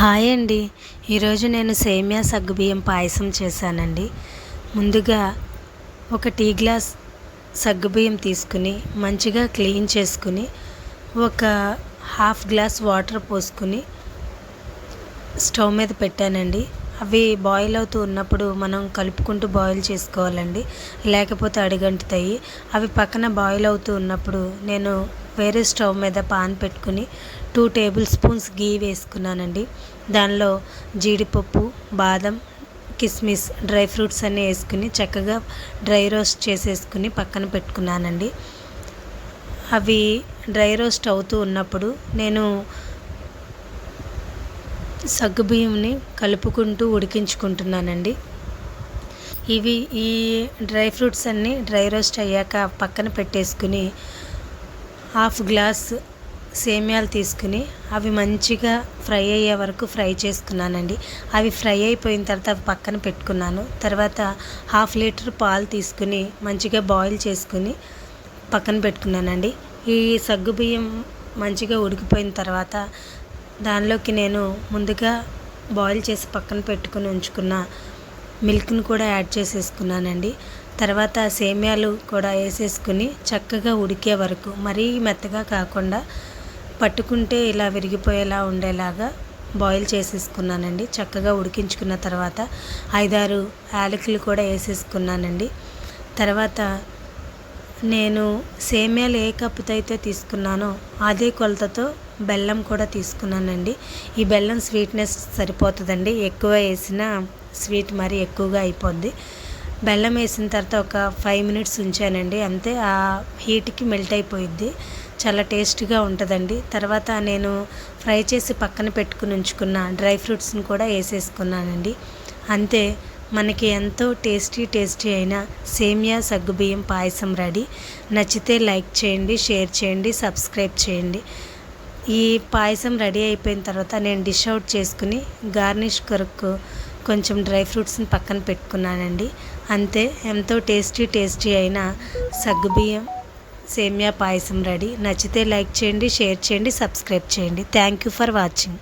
Hi అండి. ఈరోజు నేను సేమియా సగ్గుబియ్యం పాయసం చేశానండి. ముందుగా ఒక టీ గ్లాస్ సగ్గుబియ్యం తీసుకుని మంచిగా క్లీన్ చేసుకుని ఒక హాఫ్ గ్లాస్ వాటర్ పోసుకుని స్టవ్ మీద పెట్టానండి. అవి బాయిల్ అవుతూ ఉన్నప్పుడు మనం కలుపుకుంటూ బాయిల్ చేసుకోవాలండి. లేకపోతే అడిగంటుతాయి. అవి పక్కన బాయిల్ అవుతూ ఉన్నప్పుడు నేను వేరే స్టవ్ మీద పాన్ పెట్టుకుని టూ టేబుల్ స్పూన్స్ గీ వేసుకున్నానండి. దానిలో జీడిపప్పు బాదం కిస్మిస్ డ్రై ఫ్రూట్స్ అన్నీ వేసుకుని చక్కగా డ్రై రోస్ట్ చేసేసుకుని పక్కన పెట్టుకున్నానండి. అవి డ్రై రోస్ట్ అవుతూ ఉన్నప్పుడు నేను సగ్గుబియ్యంని కలుపుకుంటూ ఉడికించుకుంటున్నానండి. ఇవి ఈ డ్రై ఫ్రూట్స్ అన్నీ డ్రై రోస్ట్ అయ్యాక పక్కన పెట్టేసుకుని హాఫ్ గ్లాస్ సేమ్యాలు తీసుకుని అవి మంచిగా ఫ్రై అయ్యే వరకు ఫ్రై చేసుకున్నానండి. అవి ఫ్రై అయిపోయిన తర్వాత అవి పక్కన పెట్టుకున్నాను. తర్వాత హాఫ్ లీటర్ పాలు తీసుకుని మంచిగా బాయిల్ చేసుకుని పక్కన పెట్టుకున్నానండి. ఈ సగ్గుబియ్యం మంచిగా ఉడికిపోయిన తర్వాత దానిలోకి నేను ముందుగా బాయిల్ చేసి పక్కన పెట్టుకుని ఉంచుకున్న మిల్క్ని కూడా యాడ్ చేసేసుకున్నానండి. తర్వాత సేమ్యాలు కూడా వేసేసుకుని చక్కగా ఉడికే వరకు మరీ మెత్తగా కాకుండా పట్టుకుంటే ఇలా విరిగిపోయేలా ఉండేలాగా బాయిల్ చేసేసుకున్నానండి. చక్కగా ఉడికించుకున్న తర్వాత ఐదారు యాలకులు కూడా వేసేసుకున్నానండి. తర్వాత నేను సేమ్యాలు ఏ కప్పుతో అయితే తీసుకున్నానో అదే కొలతతో బెల్లం కూడా తీసుకున్నానండి. ఈ బెల్లం స్వీట్నెస్ సరిపోతుందండి. ఎక్కువ వేసిన స్వీట్ మరీ ఎక్కువగా అయిపోద్ది. బెల్లం వేసిన తర్వాత ఒక ఫైవ్ మినిట్స్ ఉంచానండి. అంతే ఆ హీట్కి మెల్ట్ అయిపోయిద్ది. చాలా టేస్ట్గా ఉంటుందండి. తర్వాత నేను ఫ్రై చేసి పక్కన పెట్టుకుని ఉంచుకున్న డ్రై ఫ్రూట్స్ని కూడా వేసేసుకున్నానండి. అంతే మనకి ఎంతో టేస్టీ టేస్టీ అయిన సేమియా సగ్గుబియ్యం పాయసం రెడీ. నచ్చితే లైక్ చేయండి షేర్ చేయండి సబ్స్క్రైబ్ చేయండి. ఈ పాయసం రెడీ అయిపోయిన తర్వాత నేను డిష్ అవుట్ చేసుకుని గార్నిష్ కొరకు కొంచెం డ్రై ఫ్రూట్స్ని పక్కన పెట్టుకున్నానండి. అంతే ఎంతో టేస్టీ టేస్టీ అయిన సగ్గుబియ్యం సేమియా పాయసం రెడీ. నచ్చితే లైక్ చేయండి షేర్ చేయండి సబ్స్క్రైబ్ చేయండి. Thank you for watching.